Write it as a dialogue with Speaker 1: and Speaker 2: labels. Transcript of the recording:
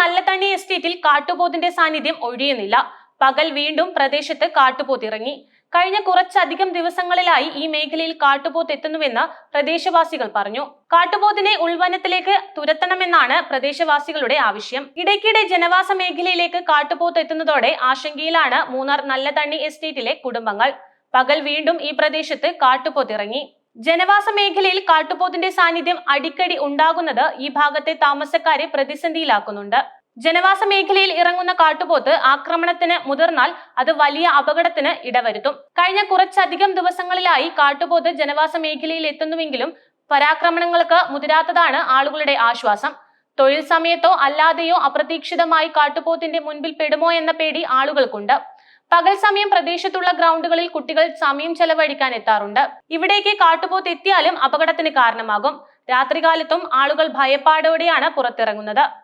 Speaker 1: നല്ല തണ്ണി എസ്റ്റേറ്റിൽ കാട്ടുപോത്തിന്റെ സാന്നിധ്യം ഒഴിയുന്നില്ല. പകൽ വീണ്ടും പ്രദേശത്ത് കാട്ടുപോത്തിറങ്ങി. കഴിഞ്ഞ കുറച്ചധികം ദിവസങ്ങളിലായി ഈ മേഖലയിൽ കാട്ടുപോത്ത് എത്തുന്നുവെന്ന് പ്രദേശവാസികൾ പറഞ്ഞു. കാട്ടുപോത്തിനെ ഉൾവനത്തിലേക്ക് തുരത്തണമെന്നാണ് പ്രദേശവാസികളുടെ ആവശ്യം. ഇടയ്ക്കിടെ ജനവാസ മേഖലയിലേക്ക് കാട്ടുപോത്ത് എത്തുന്നതോടെ ആശങ്കയിലാണ് മൂന്നാർ നല്ലതണ്ണി എസ്റ്റേറ്റിലെ കുടുംബങ്ങൾ. പകൽ വീണ്ടും ഈ പ്രദേശത്ത് കാട്ടുപോത്തിറങ്ങി. ജനവാസ മേഖലയിൽ കാട്ടുപോത്തിന്റെ സാന്നിധ്യം അടിക്കടി ഉണ്ടാകുന്നത് ഈ ഭാഗത്തെ താമസക്കാരെ പ്രതിസന്ധിയിലാക്കുന്നുണ്ട്. ജനവാസ മേഖലയിൽ ഇറങ്ങുന്ന കാട്ടുപോത്ത് ആക്രമണത്തിന് മുതിർന്നാൽ അത് വലിയ അപകടത്തിന് ഇടവരുത്തും. കഴിഞ്ഞ കുറച്ചധികം ദിവസങ്ങളിലായി കാട്ടുപോത്ത് ജനവാസ മേഖലയിൽ എത്തുന്നുവെങ്കിലും പരാക്രമണങ്ങൾക്ക് മുതിരാത്തതാണ് ആളുകളുടെ ആശ്വാസം. തൊഴിൽ സമയത്തോ അല്ലാതെയോ അപ്രതീക്ഷിതമായി കാട്ടുപോത്തിന്റെ മുൻപിൽ പെടുമോ എന്ന പേടി ആളുകൾക്കുണ്ട്. പകൽ സമയം പ്രദേശത്തുള്ള ഗ്രൗണ്ടുകളിൽ കുട്ടികൾ സമയം ചെലവഴിക്കാൻ എത്താറുണ്ട്. ഇവിടേക്ക് കാട്ടുപോത്ത് എത്തിയാലും അപകടത്തിന് കാരണമാകും. രാത്രികാലത്തും ആളുകൾ ഭയപ്പാടോടെയാണ് പുറത്തിറങ്ങുന്നത്.